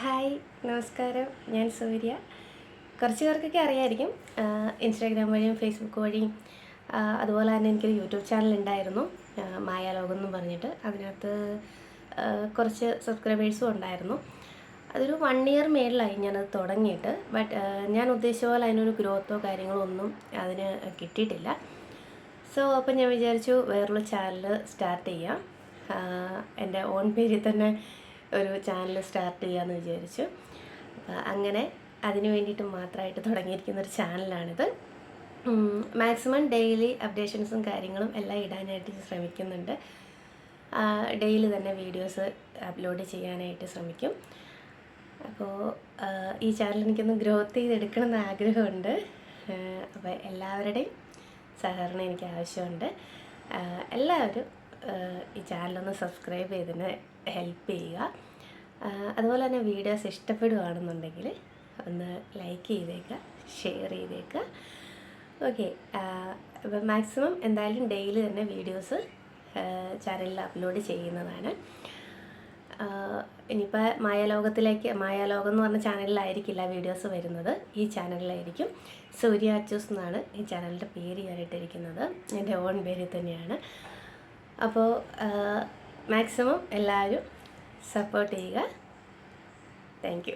Hi നമസ്കാരം. ഞാൻ സൂര്യ. കുറച്ച് പേർക്കൊക്കെ അറിയായിരിക്കും ഇൻസ്റ്റാഗ്രാം വഴിയും ഫേസ്ബുക്ക് വഴിയും അതുപോലെ തന്നെ എനിക്കൊരു യൂട്യൂബ് ചാനൽ ഉണ്ടായിരുന്നു മായാലോകം എന്ന് പറഞ്ഞിട്ട്. അതിനകത്ത് കുറച്ച് സബ്സ്ക്രൈബേഴ്സും ഉണ്ടായിരുന്നു. അതൊരു വൺ ഇയർ മേളിലായി ഞാനത് തുടങ്ങിയിട്ട്. ബട്ട് ഞാൻ ഉദ്ദേശിച്ച പോലെ അതിനൊരു ഗ്രോത്തോ കാര്യങ്ങളോ ഒന്നും അതിന് കിട്ടിയിട്ടില്ല. സോ അപ്പം ഞാൻ വിചാരിച്ചു വേറൊരു ചാനൽ സ്റ്റാർട്ട് ചെയ്യാം. എന്റെ ഓൺ പേരിൽ തന്നെ ഒരു ചാനൽ സ്റ്റാർട്ട് ചെയ്യാമെന്ന് വിചാരിച്ചു. അപ്പോൾ അങ്ങനെ അതിന് വേണ്ടിയിട്ട് മാത്രമായിട്ട് തുടങ്ങിയിരിക്കുന്ന ഒരു ചാനലാണിത് മാക്സിമം ഡെയിലി അപ്ഡേഷൻസും കാര്യങ്ങളും എല്ലാം ഇടാനായിട്ട് ശ്രമിക്കുന്നുണ്ട്. ഡെയിലി തന്നെ വീഡിയോസ് അപ്ലോഡ് ചെയ്യാനായിട്ട് ശ്രമിക്കും. അപ്പോൾ ഈ ചാനൽ എനിക്കൊന്ന് ഗ്രോത്ത് ചെയ്തെടുക്കണം എന്ന് ആഗ്രഹമുണ്ട്. അപ്പോൾ എല്ലാവരുടെയും സഹകരണം എനിക്ക് ആവശ്യമുണ്ട്. എല്ലാവരും ഈ ചാനലൊന്ന് സബ്സ്ക്രൈബ് ചെയ്തതിന് ഹെൽപ്പ് ചെയ്യുക. അതുപോലെ തന്നെ വീഡിയോസ് ഇഷ്ടപ്പെടുകയാണെന്നുണ്ടെങ്കിൽ ഒന്ന് ലൈക്ക് ചെയ്തേക്കുക ഷെയർ ചെയ്തേക്കുക ഓക്കെ അപ്പം മാക്സിമം എന്തായാലും ഡെയിലി തന്നെ വീഡിയോസ് ചാനലിൽ അപ്ലോഡ് ചെയ്യുന്നതാണ്. ഇനിയിപ്പോൾ മായാലോകത്തിലേക്ക് മായാലോകം എന്ന് പറഞ്ഞ ചാനലിലായിരിക്കില്ല വീഡിയോസ് വരുന്നത്. ഈ ചാനലിലായിരിക്കും സൂര്യ അച്ചൂസ് എന്നാണ് ഈ ചാനലിന്റെ പേര് ഞാനിട്ടിരിക്കുന്നത്. എന്റെ ഓൺ പേര് തന്നെയാണ്. അപ്പോൾ മാക്സിമം എല്ലാവരും സപ്പോർട്ട് ചെയ്യുക. താങ്ക്